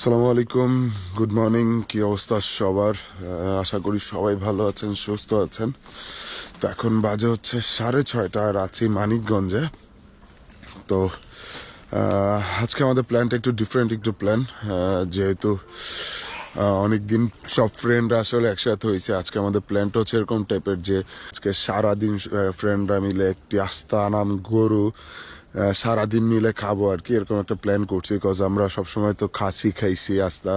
আসসালামু আলাইকুম good morning কি অবস্থা সবার? আশা করি সবাই ভালো আছেন, সুস্থ আছেন। তো এখন বাজে হচ্ছে সাড়ে ছয়টা আর আছি মানিকগঞ্জে। তো আজকে আমাদের প্ল্যানটা একটু ডিফারেন্ট একটু প্ল্যান যেহেতু অনেক দিন সব ফ্রেন্ডরা আসলে একসাথে হয়েছে। আজকে আমাদের প্ল্যানটা হচ্ছে এরকম টাইপের যে, আজকে সারাদিন ফ্রেন্ডরা মিলে একটি আস্তা আনাম গরু সারাদিন মিলে খাব আর কি, এরকম একটা প্ল্যান করছি বিকজ আমরা সবসময় তো খাসি খাইছি, আস্তা।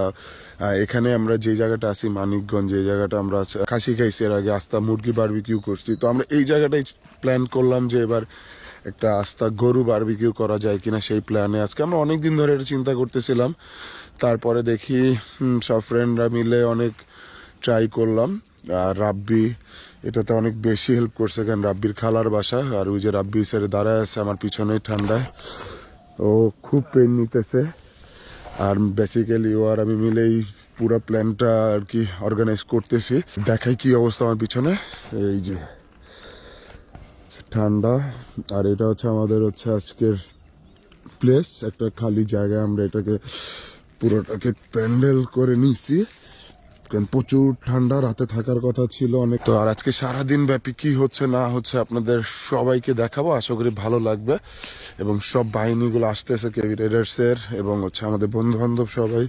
এখানে আমরা যে জায়গাটা আছি, মানিকগঞ্জ, যে জায়গাটা আমরা খাসি খাইছি, এর আগে আস্তা মুরগি বারবিকিউ করছি। তো আমরা এই জায়গাটাই প্ল্যান করলাম যে এবার একটা আস্তা গরু বারবিকিউ করা যায় কিনা সেই প্ল্যানে আজকে আমরা অনেক দিন ধরে এটা চিন্তা করতেছিলাম। তারপরে দেখি সব ফ্রেন্ডরা মিলে অনেক ট্রাই করলাম। আর রাব্বি, এটাতে অনেক বেশি হেল্প করছে। কারণ রাব্বির খালার বাসা, আর ওই যে রাব্বি স্যারে দাঁড়ায় আছে, আমার পিছনেই ঠান্ডায়। ও খুব পেন নিতেছে। আর বেসিক্যালি ও আর আমি মিলেই পুরো প্ল্যানটা আর কি অর্গানাইজ করতেছি। দেখাই কি অবস্থা আমার পিছনে। এই যে, ঠান্ডা। আর এটা হচ্ছে আমাদের হচ্ছে আজকের প্লেস একটা খালি জায়গায় আমরা এটাকে পুরোটাকে প্যান্ডেল করে কারণ প্রচুর ঠান্ডা, রাতে থাকার কথা ছিল অনেক। তো আর আজকে সারাদিন ব্যাপী কি হচ্ছে, না হচ্ছে, আপনাদের সবাইকে দেখাবো। আশা করি ভালো লাগবে। এবং সব বাহিনীগুলো আসতেছে, কেভি রেডার্সের এবং হচ্ছে আমাদের বন্ধু বান্ধব সবাই।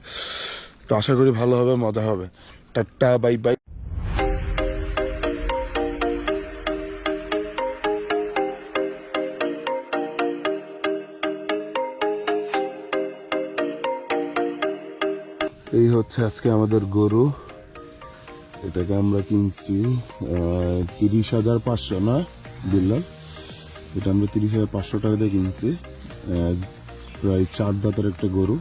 তো আশা করি ভালো হবে, মজা হবে। Tata, bye bye. এই হচ্ছে আজকে আমাদের গরু। এটাকে আমরা কিনছি তিরিশ হাজার পাঁচশো, না বললাম এটা আমরা তিরিশ হাজার পাঁচশো টাকা দিয়ে কিনছি। প্রায় চার দাঁতের একটা গরু।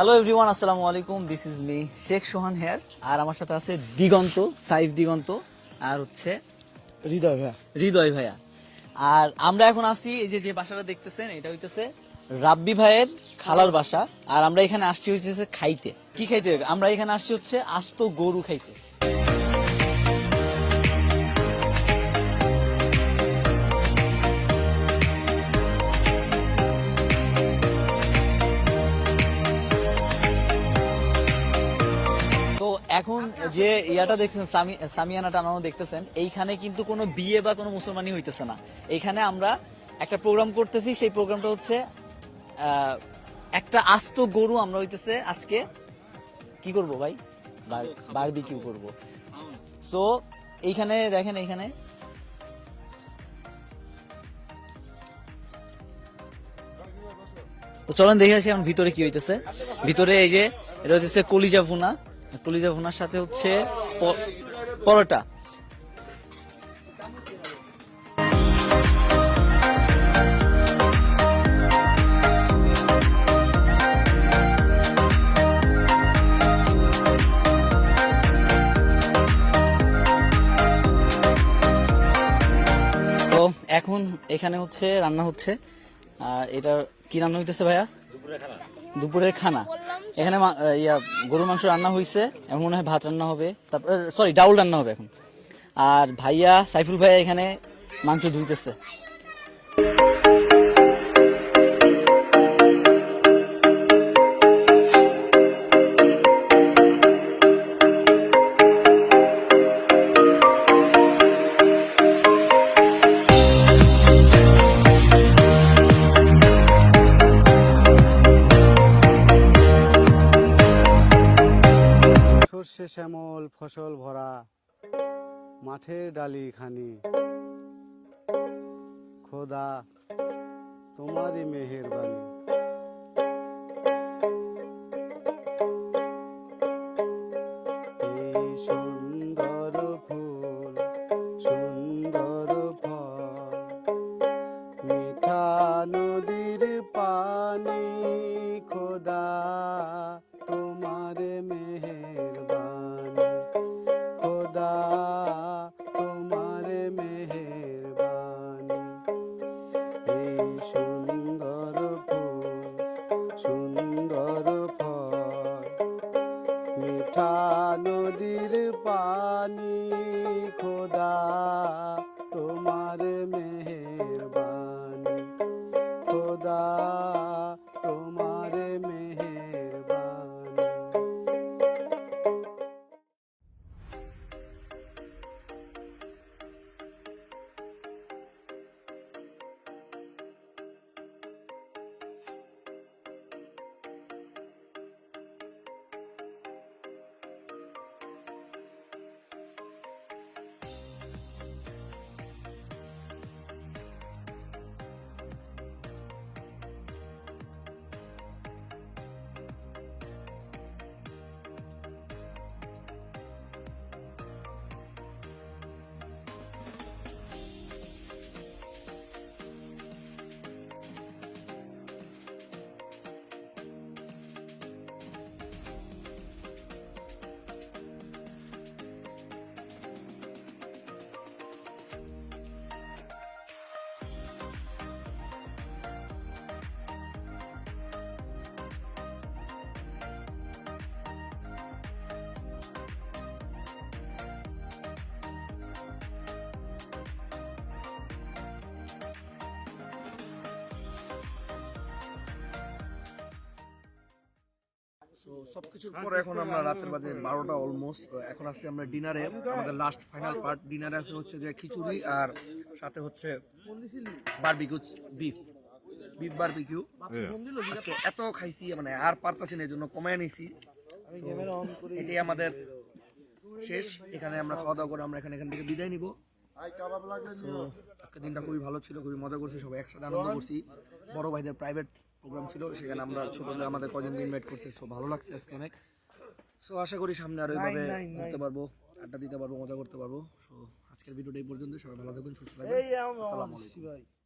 হ্যালো এভরিওয়ান আসসালামু আলাইকুম। This is me Sheikh Sohan here আর আমার সাথে আছে দিগন্ত সাইফ দিগন্ত আর হচ্ছে হৃদয় ভাইয়া। হৃদয় ভাইয়া। আর আমরা এখন আসি এই যে যে বাসাটা দেখতেছেন এটা হইতেছে রাব্বি ভাইয়ের খালার বাসা। আর আমরা এখানে আসছি হইতেছে খাইতে। কি খাইতে? আমরা এখানে আসছি হচ্ছে আস্ত গরু খাইতে। যে ইয়াটা দেখছেন সামিয়ানা টানানো দেখতেছেন, এইখানে কিন্তু কোনো বিয়ে বা কোনো মুসলমানি হইতেছে না। এইখানে আমরা একটা প্রোগ্রাম করতেছি, সেই প্রোগ্রামটা হচ্ছে একটা আস্ত গরু আমরা হইতেছে আজকে, কি করব ভাই? বারবিকিউ করব। সো এইখানে দেখেন এইখানে। তো চলেন দেখে আসি এখন ভিতরে কি হইতেছে। ভিতরে এই যে, এটা হইতেছে কলিজা ভুনা। কলিজা ভুনার সাথে হচ্ছে পরোটা। তো এখন এখানে হচ্ছে রান্না হচ্ছে। আর এটা কি রান্না হইতেছে ভাইয়া? দুপুরের খানা। এখানে গরুর মাংস রান্না হয়েছে এখন মনে হয় ভাত রান্না হবে। তারপর সরি ডাউল রান্না হবে এখন। আর ভাইয়া, সাইফুল ভাইয়া এখানে মাংস ধুইতেছে। শ্যামল ফসল ভরা মাঠের ডালি খানি। খোদা, তোমারই এই সুন্দর ফুল, সুন্দর ফল, মিঠা নদীর পানি নদীর পানি খোদা তোমার মেহেরবানি। খোদা তো সবকিছুর পর এখন আমরা রাতের বাজে বারোটা অলমোস্ট এখন আসছি আমরা ডিনারে আমাদের লাস্ট ফাইনাল পার্ট ডিনারে আছে হচ্ছে যে খিচুড়ি আর সাথে হচ্ছে বারবিকিউ বিফ বিফ বারবিকিউ আজকে এত খাইছি মানে আর পারতাছি না এই জন্য কমায় নিছি। এটাই আমাদের শেষ। এখানে আমরা খাওয়া দাওয়া করে আমরা এখানে এখান থেকে বিদায় নিব। আজকে দিনটা খুবই ভালো ছিল খুবই মজা করছি সবাই একসাথে আনন্দ করছি। বড় ভাইদের প্রাইভেট প্রোগ্রাম ছিল সেখানে আমরা ছোটদের আমাদের কজনকে ইনভাইট করছি সো ভালো লাগছে আজকে অনেক। সো আশা করি সামনে আরও এইভাবে ঘুরতে পারব আড্ডা দিতে পারব মজা করতে পারব। সো আজকের ভিডিওটা এই পর্যন্ত সবাই ভালো থাকবেন সুস্থ থাকবেন। আসসালামু আলাইকুম।